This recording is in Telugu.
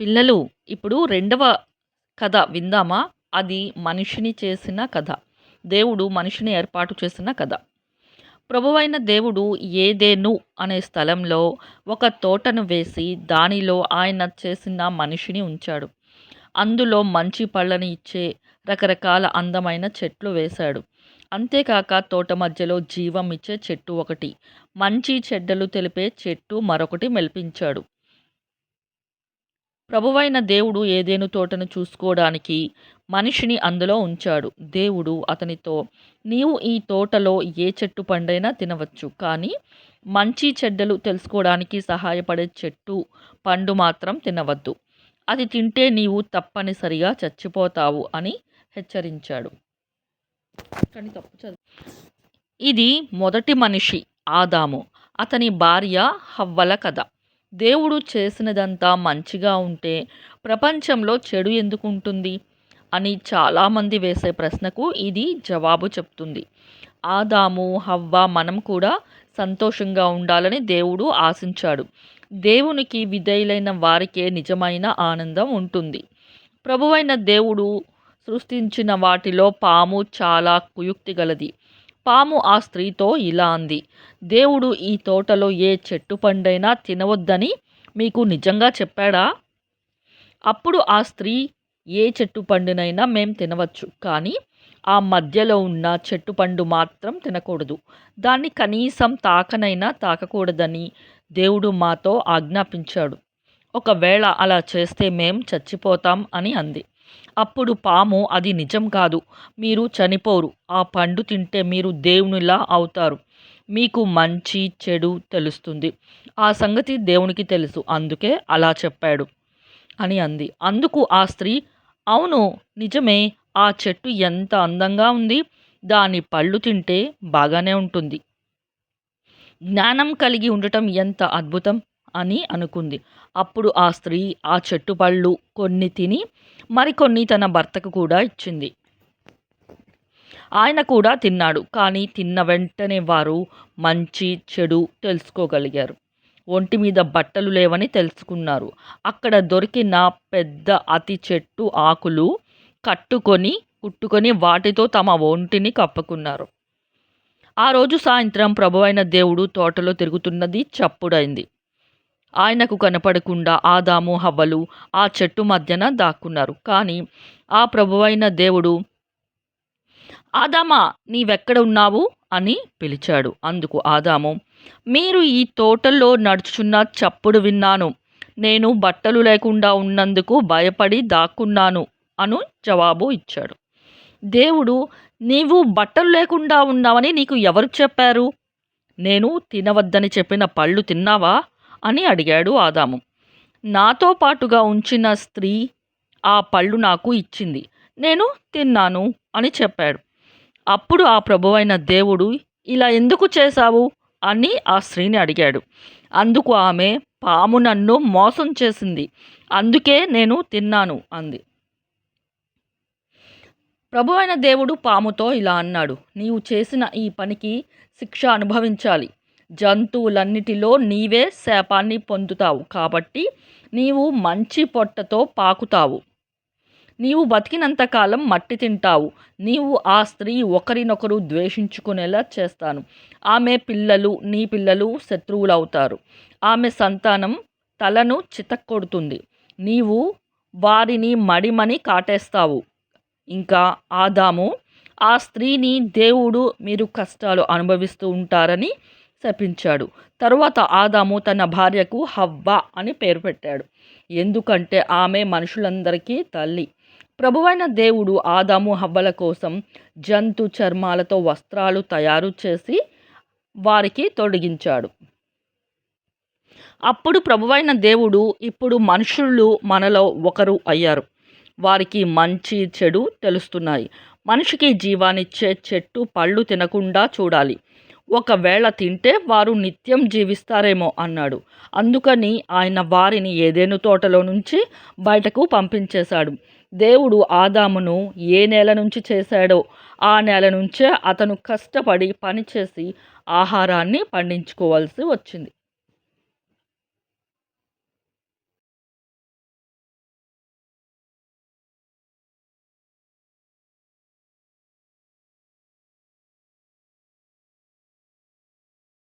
పిల్లలు ఇప్పుడు రెండవ కథ విందామా? అది మనిషిని చేసిన కథ. దేవుడు మనిషిని ఏర్పాటు చేసిన కథ. ప్రభువైన దేవుడు ఏదేను అనే స్థలంలో ఒక తోటను వేసి దానిలో ఆయన చేసిన మనిషిని ఉంచాడు. అందులో మంచి పళ్ళని ఇచ్చే రకరకాల అందమైన చెట్లు వేశాడు. అంతేకాక తోట మధ్యలో జీవం ఇచ్చే చెట్టు ఒకటి మంచి చెడ్డలు తెలిపే చెట్టు మరొకటి మెల్పించాడు. ప్రభువైన దేవుడు ఏదేను తోటను చూసుకోవడానికి మనిషిని అందులో ఉంచాడు. దేవుడు అతనితో నీవు ఈ తోటలో ఏ చెట్టు పండైనా తినవచ్చు కానీ మంచి చెడ్డలు తెలుసుకోవడానికి సహాయపడే చెట్టు పండు మాత్రం తినవద్దు. అది తింటే నీవు తప్పనిసరిగా చచ్చిపోతావు అని హెచ్చరించాడు. కానీ తప్పు ఇది మొదటి మనిషి ఆదాము. అతని భార్య హవ్వల కథ. దేవుడు చేసినదంతా మంచిగా ఉంటే ప్రపంచంలో చెడు ఎందుకు ఉంటుంది అని చాలామంది వేసే ప్రశ్నకు ఇది జవాబు చెప్తుంది. ఆదాము హవ్వ మనం కూడా సంతోషంగా ఉండాలని దేవుడు ఆశించాడు. దేవునికి విధేయులైన వారికే నిజమైన ఆనందం ఉంటుంది. ప్రభువైన దేవుడు సృష్టించిన వాటిలో పాము చాలా కుయుక్తి గలది. పాము ఆ స్త్రీతో ఇలా అంది దేవుడు ఈ తోటలో ఏ చెట్టు పండైనా తినవద్దని మీకు నిజంగా చెప్పాడా? అప్పుడు ఆ స్త్రీ ఏ చెట్టు పండునైనా మేం తినవచ్చు కానీ ఆ మధ్యలో ఉన్న చెట్టు పండు మాత్రం తినకూడదు. దాన్ని కనీసం తాకనైనా తాకకూడదని దేవుడు మాతో ఆజ్ఞాపించాడు. ఒకవేళ అలా చేస్తే మేం చచ్చిపోతాం అని అంది. అప్పుడు పాము అది నిజం కాదు. మీరు చనిపోరు. ఆ పండు తింటే మీరు దేవునిలా అవుతారు. మీకు మంచి చెడు తెలుస్తుంది. ఆ సంగతి దేవునికి తెలుసు. అందుకే అలా చెప్పాడు. అని అంది. అందుకు ఆ స్త్రీ అవును నిజమే. ఆ చెట్టు ఎంత అందంగా ఉంది. దాని పళ్ళు తింటే బాగానే ఉంటుంది. జ్ఞానం కలిగి ఉండటం ఎంత అద్భుతం. అని అనుకుంది. అప్పుడు ఆ స్త్రీ ఆ చెట్టు పళ్ళు కొన్ని తిని మరికొన్ని తన భర్తకు కూడా ఇచ్చింది. ఆయన కూడా తిన్నాడు కానీ తిన్న వెంటనే వారు మంచి చెడు తెలుసుకోగలిగారు. ఒంటి మీద బట్టలు లేవని తెలుసుకున్నారు. అక్కడ దొరికిన పెద్ద అతి చెట్టు ఆకులు కట్టుకొని కుట్టుకొని వాటితో తమ ఒంటిని కప్పుకున్నారు. ఆ రోజు సాయంత్రం ప్రభువైన దేవుడు తోటలో తిరుగుతున్నది చప్పుడైంది. ఆయనకు కనపడకుండా ఆదాము హవ్వలు ఆ చెట్టు మధ్యన దాక్కున్నారు. కానీ ఆ ప్రభువైన దేవుడు ఆదామా నీవెక్కడ ఉన్నావు? అని పిలిచాడు. అందుకు ఆదాము మీరు ఈ తోటల్లో నడుచుచున్న చప్పుడు విన్నాను. నేను బట్టలు లేకుండా ఉన్నందుకు భయపడి దాక్కున్నాను అను జవాబు ఇచ్చాడు. దేవుడు నీవు బట్టలు లేకుండా ఉన్నావని నీకు ఎవరు చెప్పారు? నేను తినవద్దని చెప్పిన పళ్ళు తిన్నావా? అని అడిగాడు ఆదాము. నాతో పాటుగా ఉంచిన స్త్రీ ఆ పళ్ళు నాకు ఇచ్చింది. నేను తిన్నాను అని చెప్పాడు. అప్పుడు ఆ ప్రభువైన దేవుడు ఇలా ఎందుకు చేశావు? అని ఆ స్త్రీని అడిగాడు. అందుకు ఆమె పాము నన్ను మోసం చేసింది. అందుకే నేను తిన్నాను అంది. ప్రభు అయిన దేవుడు పాముతో ఇలా అన్నాడు. నీవు చేసిన ఈ పనికి శిక్ష అనుభవించాలి. జంతువులన్నిటిలో నీవే శాపాన్ని పొందుతావు. కాబట్టి నీవు మంచి పొట్టతో పాకుతావు. నీవు బతికినంతకాలం మట్టి తింటావు. నీవు ఆ స్త్రీ ఒకరినొకరు ద్వేషించుకునేలా చేస్తాను. ఆమె పిల్లలు నీ పిల్లలు శత్రువులవుతారు. ఆమె సంతానం తలను చితక్కొడుతుంది. నీవు వారిని మడిమని కాటేస్తావు. ఇంకా ఆదాము ఆ స్త్రీని దేవుడు మీరు కష్టాలు అనుభవిస్తూ ఉంటారని శపించాడు. తరువాత ఆదాము తన భార్యకు హవ్వ అని పేరు పెట్టాడు. ఎందుకంటే ఆమె మనుషులందరికీ తల్లి. ప్రభువైన దేవుడు ఆదాము హవ్వల కోసం జంతు చర్మాలతో వస్త్రాలు తయారు చేసి వారికి తొడిగించాడు. అప్పుడు ప్రభువైన దేవుడు ఇప్పుడు మనుషులు మనలో ఒకరు అయ్యారు. వారికి మంచి చెడు తెలుస్తున్నాయి. మనిషికి జీవానిచ్చే చెట్టు పళ్ళు తినకుండా చూడాలి. ఒకవేళ తింటే వారు నిత్యం జీవిస్తారేమో అన్నాడు. అందుకని ఆయన వారిని ఏదేను తోటలో నుంచి బయటకు పంపించేశాడు. దేవుడు ఆదామును ఏ నేల నుంచి చేశాడో ఆ నేల నుంచే అతను కష్టపడి పనిచేసి ఆహారాన్ని పండించుకోవాల్సి వచ్చింది.